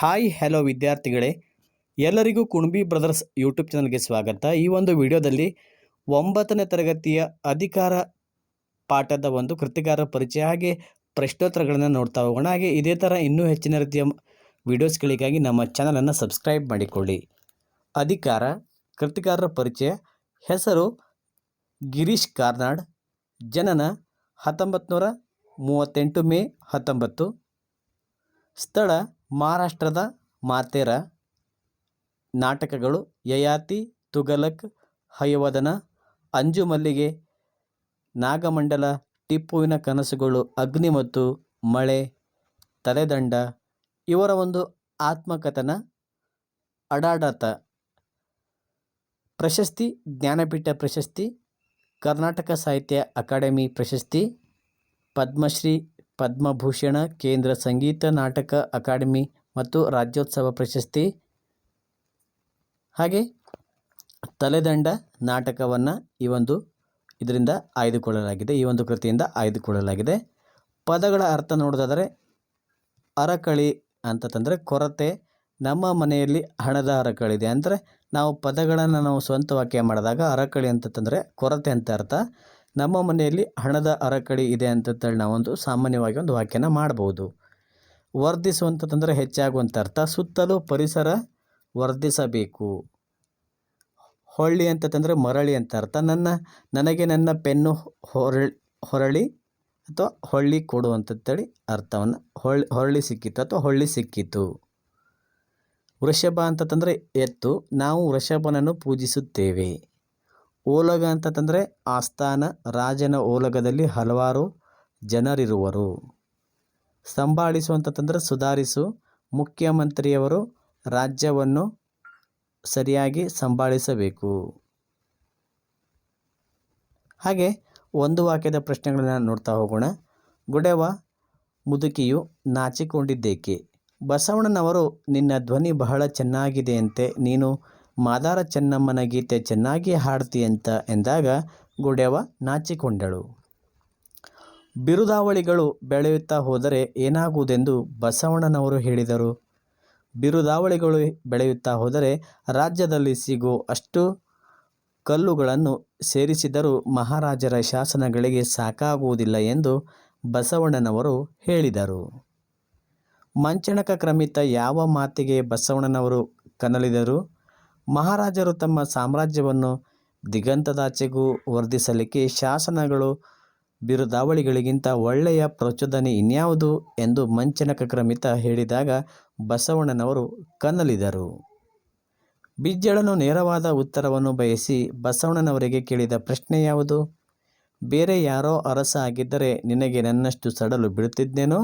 Hi, hello ವಿದ್ಯಾರ್ಥಿಗಳೇ. ಎಲ್ಲರಿಗೂ Kunbi brothers YouTube ಚಾನಲ್ಗೆ ಸ್ವಾಗತ. ಈ ಒಂದು ವಿಡಿಯೋದಲ್ಲಿ ಒಂಬತ್ತನೇ ತರಗತಿಯ ಅಧಿಕಾರ ಪಾಠದ ಒಂದು ಕೃತಿಕಾರ ಪರಿಚಯ ಹಾಗೆ ಪ್ರಶ್ನೋತ್ತರಗಳನ್ನು ನೋಡ್ತಾ ಹೋಗೋಣ. ಹಾಗೆ ಇದೇ ಥರ ಇನ್ನೂ ಹೆಚ್ಚಿನ ರೀತಿಯ ವಿಡಿಯೋಸ್ಗಳಿಗಾಗಿ ನಮ್ಮ ಚಾನಲನ್ನು ಸಬ್ಸ್ಕ್ರೈಬ್ ಮಾಡಿಕೊಳ್ಳಿ. ಅಧಿಕಾರ, ಕೃತಿಕಾರರ ಪರಿಚಯ, ಹೆಸರು ಗಿರೀಶ್ ಕಾರ್ನಾಡ್, ಜನನ ಹತ್ತೊಂಬತ್ತು ನೂರ ಮೂವತ್ತೆಂಟು ಮೇ ಹತ್ತೊಂಬತ್ತು, ಸ್ಥಳ ಮಹಾರಾಷ್ಟ್ರದ ಮಾತೆರ ನಾಟಕಗಳು ಯಯಾತಿ ತುಗಲಕ್ ಹಯವದನ ಅಂಜು ಮಲ್ಲಿಗೆ ನಾಗಮಂಡಲ, ಟಿಪ್ಪುವಿನ ಕನಸುಗಳು, ಅಗ್ನಿ ಮತ್ತು ಮಳೆ, ತಲೆದಂಡ, ಇವರ ಒಂದು ಆತ್ಮಕಥನ ಅಡಾಡತ. ಪ್ರಶಸ್ತಿ, ಜ್ಞಾನಪೀಠ ಪ್ರಶಸ್ತಿ, ಕರ್ನಾಟಕ ಸಾಹಿತ್ಯ ಅಕಾಡೆಮಿ ಪ್ರಶಸ್ತಿ, ಪದ್ಮಶ್ರೀ ಪದ್ಮಭೂಷಣ, ಕೇಂದ್ರ ಸಂಗೀತ, ನಾಟಕ ಅಕಾಡೆಮಿ ಮತ್ತು ರಾಜ್ಯೋತ್ಸವ ಪ್ರಶಸ್ತಿ. ಹಾಗೆ ತಲೆದಂಡ ನಾಟಕವನ್ನು ಈ ಒಂದು ಇದರಿಂದ ಆಯ್ದುಕೊಳ್ಳಲಾಗಿದೆ, ಈ ಒಂದು ಕೃತಿಯಿಂದ ಆಯ್ದುಕೊಳ್ಳಲಾಗಿದೆ. ಪದಗಳ ಅರ್ಥ ನೋಡೋದಾದರೆ ಅರಕಳಿ ಅಂತಂದರೆ ಕೊರತೆ, ನಮ್ಮ ಮನೆಯಲ್ಲಿ ಹಣದ ಅರಕಳಿದೆ ಅಂದರೆ ನಾವು ಪದಗಳನ್ನು ನಾವು ಸ್ವಂತ ವಾಕ್ಯ ಮಾಡಿದಾಗ ಅರಕಳಿ ಅಂತಂದರೆ ಕೊರತೆ ಅಂತ ಅರ್ಥ. ನಮ್ಮ ಮನೆಯಲ್ಲಿ ಹಣದ ಅರಕಡಿ ಇದೆ ಅಂತಂತೇಳಿ ನಾವೊಂದು ಸಾಮಾನ್ಯವಾಗಿ ಒಂದು ವಾಕ್ಯನ ಮಾಡ್ಬೋದು. ವರ್ಧಿಸುವಂಥದ್ದಂದರೆ ಹೆಚ್ಚಾಗುವಂಥ ಅರ್ಥ, ಸುತ್ತಲೂ ಪರಿಸರ ವರ್ಧಿಸಬೇಕು. ಹೊಳ್ಳಿ ಅಂತ ತಂದರೆ ಮರಳಿ ಅಂತ ಅರ್ಥ, ನನ್ನ, ನನಗೆ ನನ್ನ ಪೆನ್ನು ಹೊರಳಿ ಹೊರಳಿ ಅಥವಾ ಹೊಳ್ಳಿ ಕೊಡು ಅರ್ಥವನ್ನು ಹೊಳ್ಳಿ ಹೊರಳಿ ಸಿಕ್ಕಿತ್ತು ಅಥವಾ ಹೊಳ್ಳಿ ಸಿಕ್ಕಿತು. ವೃಷಭ ಅಂತ ತಂದರೆ ಎತ್ತು, ನಾವು ವೃಷಭನನ್ನು ಪೂಜಿಸುತ್ತೇವೆ. ಓಲಗ ಅಂತಂದರೆ ಆಸ್ಥಾನ, ರಾಜನ ಓಲಗದಲ್ಲಿ ಹಲವಾರು ಜನರಿರುವರು. ಸಂಭಾಳಿಸು ಅಂತಂದರೆ ಸುಧಾರಿಸು, ಮುಖ್ಯಮಂತ್ರಿಯವರು ರಾಜ್ಯವನ್ನು ಸರಿಯಾಗಿ ಸಂಭಾಳಿಸಬೇಕು. ಹಾಗೆ ಒಂದು ವಾಕ್ಯದ ಪ್ರಶ್ನೆಗಳನ್ನು ನೋಡ್ತಾ ಹೋಗೋಣ. ಗುಡೆವ ಮುದುಕಿಯು ನಾಚಿಕೊಂಡಿದ್ದೇಕೆ? ಬಸವಣ್ಣನವರು ನಿನ್ನ ಧ್ವನಿ ಬಹಳ ಚೆನ್ನಾಗಿದೆಯಂತೆ, ನೀನು ಮಾದಾರ ಚೆನ್ನಮ್ಮನ ಗೀತೆ ಚೆನ್ನಾಗಿ ಹಾಡ್ತೀಯಂತ ಎಂದಾಗ ಗುಡೆವ ನಾಚಿಕೊಂಡಳು. ಬಿರುದಾವಳಿಗಳು ಬೆಳೆಯುತ್ತಾ ಹೋದರೆ ಏನಾಗುವುದೆಂದು ಬಸವಣ್ಣನವರು ಹೇಳಿದರು. ಬಿರುದಾವಳಿಗಳು ಬೆಳೆಯುತ್ತಾ ಹೋದರೆ ರಾಜ್ಯದಲ್ಲಿ ಸಿಗೋ ಅಷ್ಟು ಕಲ್ಲುಗಳನ್ನು ಸೇರಿಸಿದರೂ ಮಹಾರಾಜರ ಶಾಸನಗಳಿಗೆ ಸಾಕಾಗುವುದಿಲ್ಲ ಎಂದು ಬಸವಣ್ಣನವರು ಹೇಳಿದರು. ಮಂಚಣಕ ಕ್ರಮಿತ ಯಾವ ಮಾತಿಗೆ ಬಸವಣ್ಣನವರು ಕನಲಿದರು? ಮಹಾರಾಜರು ತಮ್ಮ ಸಾಮ್ರಾಜ್ಯವನ್ನು ದಿಗಂತದಾಚೆಗೂ ವರ್ಧಿಸಲಿಕ್ಕೆ ಶಾಸನಗಳು ಬಿರುದಾವಳಿಗಳಿಗಿಂತ ಒಳ್ಳೆಯ ಪ್ರಚೋದನೆ ಇನ್ಯಾವುದು ಎಂದು ಮಂಚನಕ ಕ್ರಮಿತ ಹೇಳಿದಾಗ ಬಸವಣ್ಣನವರು ಕನ್ನಲಿದರು. ಬಿಜ್ಜಳನು ನೇರವಾದ ಉತ್ತರವನ್ನು ಬಯಸಿ ಬಸವಣ್ಣನವರಿಗೆ ಕೇಳಿದ ಪ್ರಶ್ನೆ ಯಾವುದು? ಬೇರೆ ಯಾರೋ ಅರಸ ಆಗಿದ್ದರೆ ನಿನಗೆ ನನ್ನಷ್ಟು ಸಡಲು ಬಿಡುತ್ತಿದ್ದೇನೋ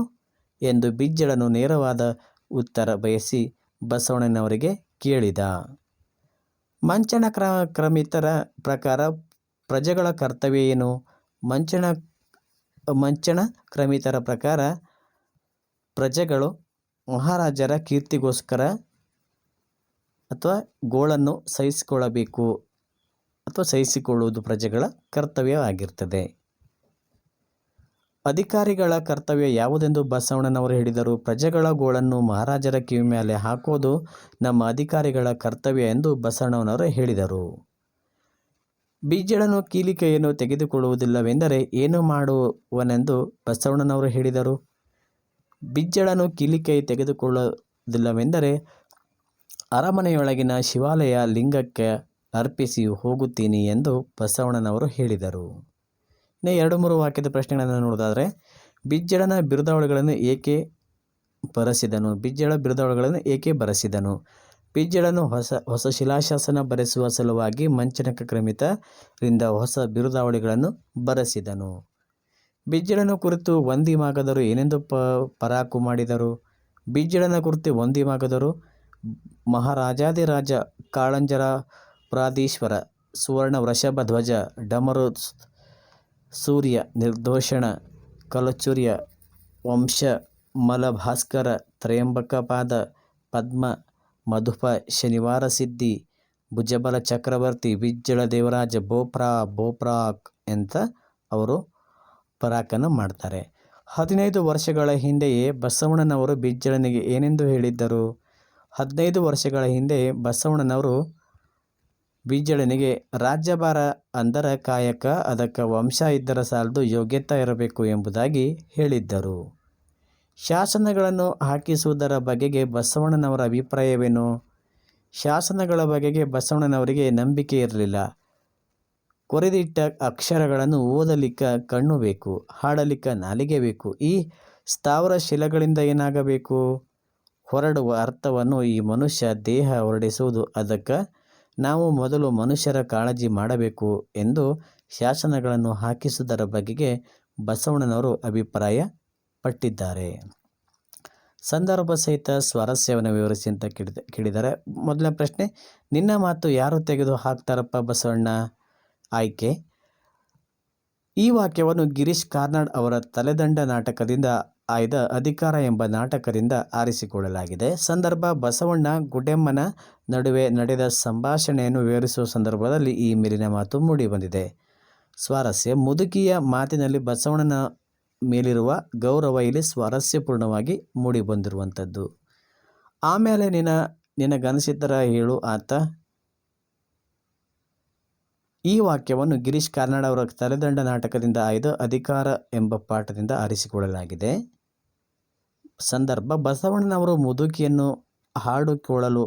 ಎಂದು ಬಿಜ್ಜಳನು ನೇರವಾದ ಉತ್ತರ ಬಯಸಿ ಬಸವಣ್ಣನವರಿಗೆ ಕೇಳಿದ. ಮಂಚನ ಕ್ರ, ಕ್ರಮಿತರ ಪ್ರಕಾರ ಪ್ರಜೆಗಳ ಕರ್ತವ್ಯ ಏನು? ಮಂಚನ ಮಂಚನ ಕ್ರಮಿತರ ಪ್ರಕಾರ ಪ್ರಜೆಗಳು ಮಹಾರಾಜರ ಕೀರ್ತಿಗೋಸ್ಕರ ಅಥವಾ ಗೋಳನ್ನು ಸಹಿಸಿಕೊಳ್ಳಬೇಕು ಅಥವಾ ಸಹಿಸಿಕೊಳ್ಳುವುದು ಪ್ರಜೆಗಳ ಕರ್ತವ್ಯವಾಗಿರ್ತದೆ. ಅಧಿಕಾರಿಗಳ ಕರ್ತವ್ಯ ಯಾವುದೆಂದು ಬಸವಣ್ಣನವರು ಹೇಳಿದರು. ಪ್ರಜೆಗಳ ಗೋಳನ್ನು ಮಹಾರಾಜರ ಕಿವಿ ಮೇಲೆ ಹಾಕೋದು ನಮ್ಮ ಅಧಿಕಾರಿಗಳ ಕರ್ತವ್ಯ ಎಂದು ಬಸವಣ್ಣನವರು ಹೇಳಿದರು. ಬೀಜಳನು ಕೀಲಿಕೆಯನ್ನು ತೆಗೆದುಕೊಳ್ಳುವುದಿಲ್ಲವೆಂದರೆ ಏನು ಮಾಡುವನೆಂದು ಬಸವಣ್ಣನವರು ಹೇಳಿದರು. ಬಿಜ್ಜಳನು ಕೀಲಿಕೈ ತೆಗೆದುಕೊಳ್ಳುವುದಿಲ್ಲವೆಂದರೆ ಅರಮನೆಯೊಳಗಿನ ಶಿವಾಲಯ ಲಿಂಗಕ್ಕೆ ಅರ್ಪಿಸಿ ಹೋಗುತ್ತೀನಿ ಎಂದು ಬಸವಣ್ಣನವರು ಹೇಳಿದರು. ಇನ್ನು ಎರಡು ಮೂರು ವಾಕ್ಯದ ಪ್ರಶ್ನೆಗಳನ್ನು ನೋಡೋದಾದರೆ ಬಿಜ್ಜಳನ ಬಿರುದಾವಳಿಗಳನ್ನು ಏಕೆ ಬರೆಸಿದನು? ಬಿಜ್ಜಳ ಬಿರುದಾವಳಿಗಳನ್ನು ಏಕೆ ಬರೆಸಿದನು? ಬಿಜ್ಜಳನು ಹೊಸ ಹೊಸ ಶಿಲಾಶಾಸನ ಬರೆಸುವ ಸಲುವಾಗಿ ಮಂಚನಕ ಕ್ರಮಿತರಿಂದ ಹೊಸ ಬಿರುದಾವಳಿಗಳನ್ನು ಬರೆಸಿದನು. ಬಿಜ್ಜಳನ ಕುರಿತು ವಂದಿಮಾಗದರು ಏನೆಂದು ಪ, ಪರಾಕು ಮಾಡಿದರು? ಬಿಜ್ಜಳನ ಕುರಿತು ವಂದಿಮಾಗದರು ಮಹಾರಾಜಾದಿರಾಜ ಕಾಳಂಜರ ಪ್ರಾದೀಶ್ವರ ಸುವರ್ಣ ವೃಷಭ ಧ್ವಜ ಡಮರು ಸೂರ್ಯ ನಿರ್ದೋಷಣ, ಕಲಚುರ್ಯ, ವಂಶ, ಮಲಭಾಸ್ಕರ ತ್ರಯಂಬಕಪಾದ ಪದ್ಮ, ಮಧುಪ, ಶನಿವಾರ ಸಿದ್ಧಿ, ಭುಜಬಲ ಚಕ್ರವರ್ತಿ ಬಿಜ್ಜಳ ದೇವರಾಜ, ಬೋಪ್ರಾ, ಬೋಪ್ರಾಕ್ ಅಂತ ಅವರು ಪರಾಕನ ಮಾಡ್ತಾರೆ. ಹದಿನೈದು ವರ್ಷಗಳ ಹಿಂದೆಯೇ ಬಸವಣ್ಣನವರು ಬಿಜ್ಜಳನಿಗೆ ಏನೆಂದು ಹೇಳಿದ್ದರು? ಹದಿನೈದು ವರ್ಷಗಳ ಹಿಂದೆ ಬಸವಣ್ಣನವರು ಬಿಜ್ಜಳನಿಗೆ ರಾಜ್ಯಭಾರ ಅಂದರ ಕಾಯಕ, ಅದಕ್ಕೆ ವಂಶ ಇದ್ದರ ಸಾಲದು ಯೋಗ್ಯತೆ ಇರಬೇಕು ಎಂಬುದಾಗಿ ಹೇಳಿದ್ದರು. ಶಾಸನಗಳನ್ನು ಹಾಕಿಸುವುದರ ಬಗೆಗೆ ಬಸವಣ್ಣನವರ ಅಭಿಪ್ರಾಯವೇನು? ಶಾಸನಗಳ ಬಗೆಗೆ ಬಸವಣ್ಣನವರಿಗೆ ನಂಬಿಕೆ ಇರಲಿಲ್ಲ. ಕೊರೆದಿಟ್ಟ ಅಕ್ಷರಗಳನ್ನು ಓದಲಿಕ್ಕೆ ಕಣ್ಣು ಬೇಕು, ಹಾಡಲಿಕ್ಕೆ ನಾಲಿಗೆ ಬೇಕು, ಈ ಸ್ಥಾವರ ಶಿಲೆಗಳಿಂದ ಏನಾಗಬೇಕು? ಹೊರಡುವ ಅರ್ಥವನ್ನು ಈ ಮನುಷ್ಯ ದೇಹ ಹೊರಡಿಸುವುದು, ಅದಕ್ಕೆ ನಾವು ಮೊದಲು ಮನುಷ್ಯರ ಕಾಳಜಿ ಮಾಡಬೇಕು ಎಂದು ಶಾಸನಗಳನ್ನು ಹಾಕಿಸುವುದರ ಬಗೆಗೆ ಬಸವಣ್ಣನವರು ಅಭಿಪ್ರಾಯ ಪಟ್ಟಿದ್ದಾರೆ. ಸಂದರ್ಭ ಸಹಿತ ಸ್ವಾರಸ್ಯವನ್ನು ವಿವರಿಸಿ ಅಂತ ಕೇಳಿದ ಕೇಳಿದ್ದಾರೆ ಮೊದಲ ಪ್ರಶ್ನೆ, ನಿನ್ನ ಮಾತು ಯಾರು ತೆಗೆದು ಹಾಕ್ತಾರಪ್ಪ ಬಸವಣ್ಣ? ಆಯ್ಕೆ, ಈ ವಾಕ್ಯವನ್ನು ಗಿರೀಶ್ ಕಾರ್ನಾಡ್ ಅವರ ತಲೆದಂಡ ನಾಟಕದಿಂದ ಆಯ್ದ ಅಧಿಕಾರ ಎಂಬ ನಾಟಕದಿಂದ ಆರಿಸಿಕೊಳ್ಳಲಾಗಿದೆ. ಸಂದರ್ಭ ಬಸವಣ್ಣ ಗುಡೆಮ್ಮನ ನಡುವೆ ನಡೆದ ಸಂಭಾಷಣೆಯನ್ನು ವಿವರಿಸುವ ಸಂದರ್ಭದಲ್ಲಿ ಈ ಮೇಲಿನ ಮಾತು ಮೂಡಿಬಂದಿದೆ. ಸ್ವಾರಸ್ಯ. ಮುದುಕಿಯ ಮಾತಿನಲ್ಲಿ ಬಸವಣ್ಣನ ಮೇಲಿರುವ ಗೌರವ ಇಲ್ಲಿ ಸ್ವಾರಸ್ಯಪೂರ್ಣವಾಗಿ ಮೂಡಿಬಂದಿರುವಂಥದ್ದು. ಆಮೇಲೆ ನಿನ್ನ, ನಿನಗನಿಸಿದ್ದರ ಹೇಳು ಆತ. ಈ ವಾಕ್ಯವನ್ನು ಗಿರೀಶ್ ಕಾರ್ನಾಡ್ ಅವರ ತಲೆದಂಡ ನಾಟಕದಿಂದ ಆಯ್ದ ಅಧಿಕಾರ ಎಂಬ ಪಾಠದಿಂದ ಆರಿಸಿಕೊಳ್ಳಲಾಗಿದೆ. ಸಂದರ್ಭ ಬಸವಣ್ಣನವರು ಮುದುಕಿಯನ್ನು ಹಾಡು ಕೇಳಲು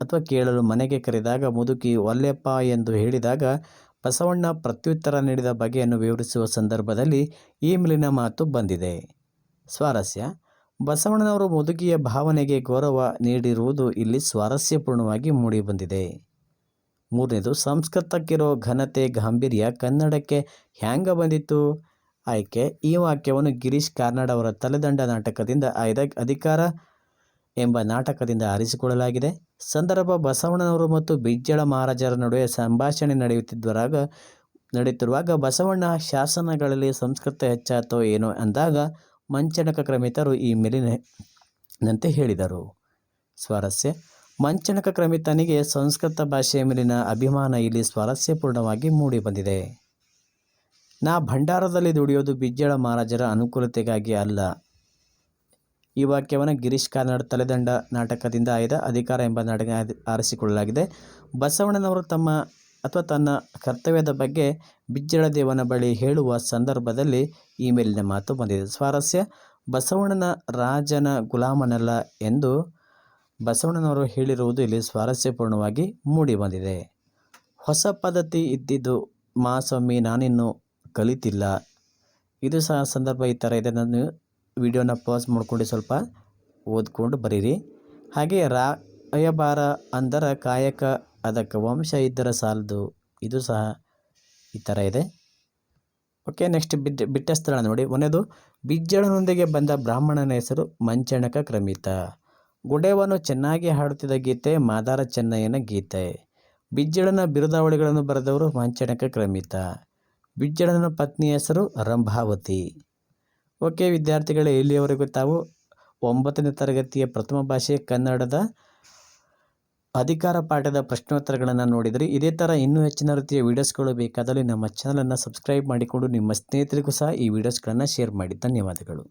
ಅಥವಾ ಕೇಳಲು ಮನೆಗೆ ಕರೆದಾಗ ಮುದುಕಿ ಒಲ್ಲೆಪ್ಪ ಎಂದು ಹೇಳಿದಾಗ ಬಸವಣ್ಣ ಪ್ರತ್ಯುತ್ತರ ನೀಡಿದ ಬಗೆಯನ್ನು ವಿವರಿಸುವ ಸಂದರ್ಭದಲ್ಲಿ ಈ ಮೇಲಿನ ಮಾತು ಬಂದಿದೆ. ಸ್ವಾರಸ್ಯ. ಬಸವಣ್ಣನವರು ಮುದುಕಿಯ ಭಾವನೆಗೆ ಗೌರವ ನೀಡಿರುವುದು ಇಲ್ಲಿ ಸ್ವಾರಸ್ಯಪೂರ್ಣವಾಗಿ ಮೂಡಿಬಂದಿದೆ. ಮೂರನೇದು, ಸಂಸ್ಕೃತಕ್ಕಿರೋ ಘನತೆ, ಗಾಂಭೀರ್ಯ ಕನ್ನಡಕ್ಕೆ ಹ್ಯಾಂಗ ಬಂದಿತ್ತು? ಆಯ್ಕೆ. ಈ ವಾಕ್ಯವನ್ನು ಗಿರೀಶ್ ಕಾರ್ನಾಡ್ ಅವರ ತಲೆದಂಡ ನಾಟಕದಿಂದ ಆಯ್ದ ಅಧಿಕಾರ ಎಂಬ ನಾಟಕದಿಂದ ಆರಿಸಿಕೊಳ್ಳಲಾಗಿದೆ. ಸಂದರ್ಭ ಬಸವಣ್ಣನವರು ಮತ್ತು ಬಿಜ್ಜಳ ಮಹಾರಾಜರ ನಡುವೆ ಸಂಭಾಷಣೆ ನಡೆಯುತ್ತಿದ್ದರಾಗ ನಡೆಯುತ್ತಿರುವಾಗ ಬಸವಣ್ಣ, ಶಾಸನಗಳಲ್ಲಿ ಸಂಸ್ಕೃತ ಹೆಚ್ಚಾತೋ ಏನೋ ಅಂದಾಗ ಮಂಚನಕ ಕ್ರಮಿತರು ಈ ಮೇಲಿನಂತೆ ಹೇಳಿದರು. ಸ್ವಾರಸ್ಯ. ಮಂಚನಕ ಕ್ರಮಿತನಿಗೆ ಸಂಸ್ಕೃತ ಭಾಷೆಯ ಮೇಲಿನ ಅಭಿಮಾನ ಇಲ್ಲಿ ಸ್ವಾರಸ್ಯಪೂರ್ಣವಾಗಿ ಮೂಡಿಬಂದಿದೆ. ನಾ ಭಂಡಾರದಲ್ಲಿ ದುಡಿಯೋದು ಬಿಜ್ಜಳ ಮಹಾರಾಜರ ಅನುಕೂಲತೆಗಾಗಿ ಅಲ್ಲ. ಈ ವಾಕ್ಯವನ್ನು ಗಿರೀಶ್ ಕಾರ್ನಾಡ್ ತಲೆದಂಡ ನಾಟಕದಿಂದ ಆಯ್ದ ಅಧಿಕಾರ ಎಂಬ ನಾಟಕ ಆರಿಸಿಕೊಳ್ಳಲಾಗಿದೆ. ಬಸವಣ್ಣನವರು ತಮ್ಮ ಅಥವಾ ತನ್ನ ಕರ್ತವ್ಯದ ಬಗ್ಗೆ ಬಿಜ್ಜಳ ದೇವನ ಬಳಿ ಹೇಳುವ ಸಂದರ್ಭದಲ್ಲಿ ಈ ಮೇಲಿನ ಮಾತು ಬಂದಿದೆ. ಸ್ವಾರಸ್ಯ, ಬಸವಣ್ಣನ ರಾಜನ ಗುಲಾಮನಲ್ಲ ಎಂದು ಬಸವಣ್ಣನವರು ಹೇಳಿರುವುದು ಇಲ್ಲಿ ಸ್ವಾರಸ್ಯಪೂರ್ಣವಾಗಿ ಮೂಡಿಬಂದಿದೆ ಹೊಸ ಪದ್ಧತಿ ಇದ್ದಿದ್ದು ಮಾಸ್ವಾಮಿ ನಾನಿನ್ನು ಕಲಿತಿಲ್ಲ. ಇದು ಸಹ ಸಂದರ್ಭ ಈ ಥರ ಇದೆ. ನಾನು ವಿಡಿಯೋನ ಪಾಸ್ ಮಾಡ್ಕೊಂಡು ಸ್ವಲ್ಪ ಓದ್ಕೊಂಡು ಬರೀರಿ. ಹಾಗೆ ರಾಯಭಾರ ಅಂದರ ಕಾಯಕ, ಅದಕ್ಕೆ ವಂಶ ಇದ್ದರ ಸಾಲದು. ಇದು ಸಹ ಈ ಥರ ಇದೆ. ಓಕೆ, ನೆಕ್ಸ್ಟ್ ಬಿಡ್ ಬಿಟ್ಟ ಸ್ಥಳ ನೋಡಿ. ಒಂದೇದು ಬಿಜ್ಜಳನೊಂದಿಗೆ ಬಂದ ಬ್ರಾಹ್ಮಣನ ಹೆಸರು ಮಂಚಣಕ ಕ್ರಮಿತ. ಗುಡೇವನ್ನು ಚೆನ್ನಾಗಿ ಹಾಡುತ್ತಿದ್ದ ಗೀತೆ, ಮಾದಾರ ಚೆನ್ನಯ್ಯನ ಗೀತೆ. ಬಿಜ್ಜಳನ ಬಿರುದಾವಳಿಗಳನ್ನು ಬರೆದವರು ಮಂಚಣಕ ಕ್ರಮಿತ. ಬಿಜ್ಜಳನ ಪತ್ನಿ ಹೆಸರು ರಂಭಾವತಿ. ಓಕೆ ವಿದ್ಯಾರ್ಥಿಗಳೇ, ಇಲ್ಲಿಯವರೆಗೂ ತಾವು ಒಂಬತ್ತನೇ ತರಗತಿಯ ಪ್ರಥಮ ಭಾಷೆ ಕನ್ನಡದ ಅಧಿಕಾರ ಪಾಠದ ಪ್ರಶ್ನೋತ್ತರಗಳನ್ನು ನೋಡಿದರೆ. ಇದೇ ಥರ ಇನ್ನೂ ಹೆಚ್ಚಿನ ರೀತಿಯ ವೀಡಿಯೋಸ್ಗಳು ಬೇಕಾದಲ್ಲಿ ನಮ್ಮ ಚಾನಲನ್ನು ಸಬ್ಸ್ಕ್ರೈಬ್ ಮಾಡಿಕೊಂಡು ನಿಮ್ಮ ಸ್ನೇಹಿತರಿಗೂ ಸಹ ಈ ವೀಡಿಯೋಸ್ಗಳನ್ನು ಶೇರ್ ಮಾಡಿ. ಧನ್ಯವಾದಗಳು.